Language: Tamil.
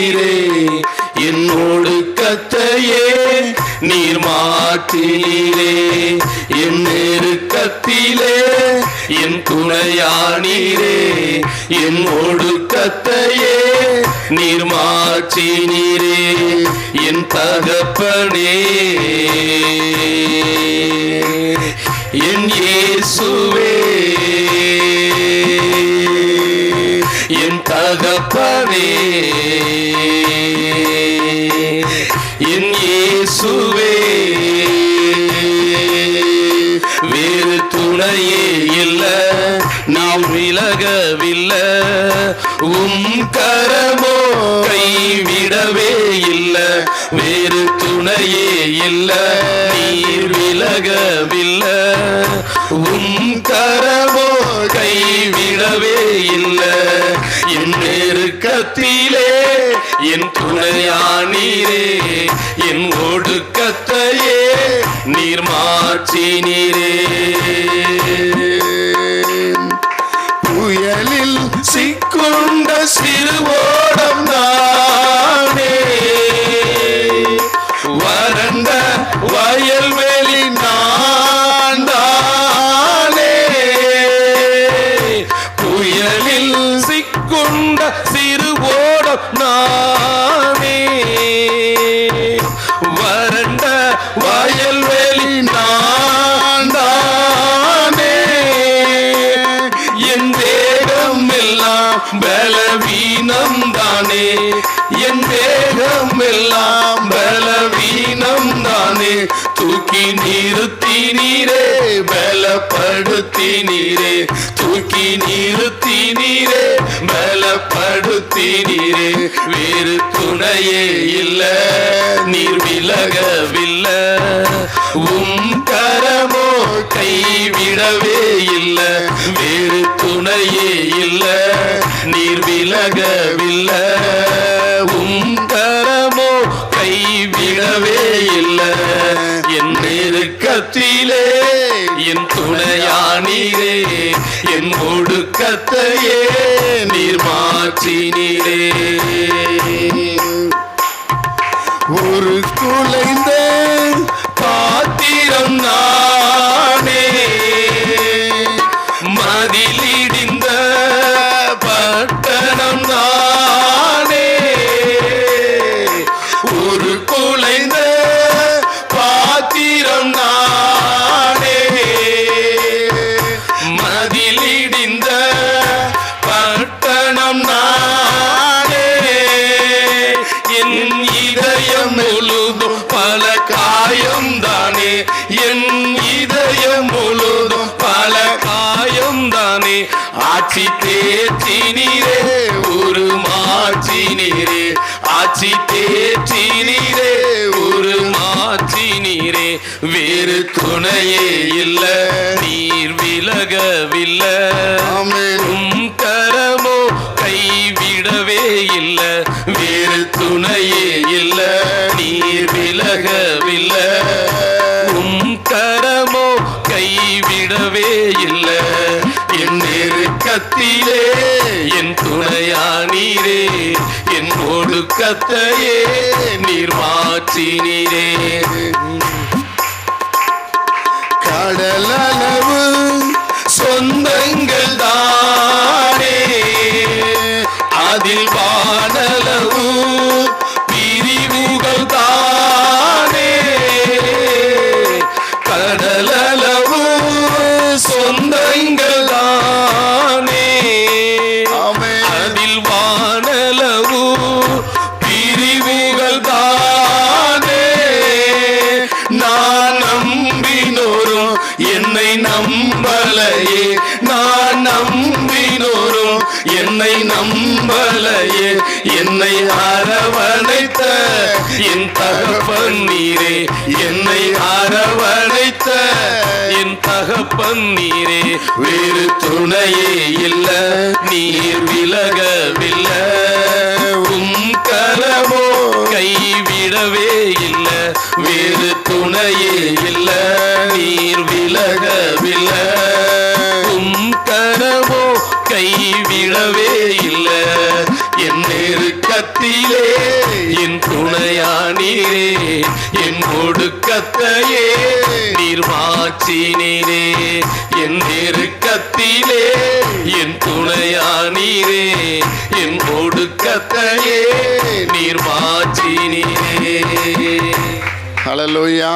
மாற்றினீரே என்னோடு கத்தையே நீர் மாற்றினீரே என் நெருக்கத்திலே என் துணையானீரே என் ஒடுக்கத்தையே நீர் மாற்றினீரே என் தகப்பனே என் இயேசுவே. என் இயேசுவே வேறு துணையே இல்லை நாம் விலகவில்லை. உம் கரமோ கைவிடவே இல்லை வேறு துணையே இல்லை நீர் விலகவில்லை. உம் கரமோ என் துணையானீரே என் ஒடுக்கத்தையே நீர் மாற்றினீரே. ఏలినా பலவீனம் தானே என் தேகம் எல்லாம் பலவீனம் தானே தூக்கி நிறுத்தி நீரே பலப்படுத்தி நீரே தூக்கி நிறுத்தி நீரே பலப்படுத்தி நீரே வேறு துணையே இல்ல நீர் விலகவில்லை. உம் கரமோ கைவிடவே இல்லை வேறு துணையே கைவிடவே இல்லை. என் நெருக்கத்திலே என் துணையானீரே என் ஒடுக்கத்தையே நீர் மாற்றினீரே. ஒரு குலைந்த தானே ஆட்சி தேற்றி நீரே ஒரு மாற்றி நீரே ஆட்சி தேற்றி நீரே ஒரு மாற்றி நீரே வேறு துணையே இல்ல நீர் விலகவில்லை. உம் கரமோ கைவிடவே இல்ல. நெருக்கத்திலே என் துணையா நீரே என் ஒடுக்கத்தையே நீர் மாற்றினீரே. கடலளவு அதில் பிரிவுகள் தானே. நான் நம்பினோரும் என்னை நம்பலையே. நான் நம்பினோரும் என்னை நம்பலையே. என்னை அரவணைத்த என் தகப்பன் நீரே. என்னை அரவணைத்த என் தகப்பன் நீரே. வேறு துணையே இல்ல நீர் விலகவில்லை. உம் கரமோ கைவிடவே இல்ல வேறு துணையே இல்ல நீர் விலகவில்லை. உம் கரமோ கைவிடவே இல்ல என் நெருக்கத்திலே என் துணையானீரே என் ஒடுக்கத்தையே நீர் என் நெருக்கத்திலே என் துணையானீரே என் ஒடுக்கத்தையே நீர் மாற்றினீரே. ஹalleluya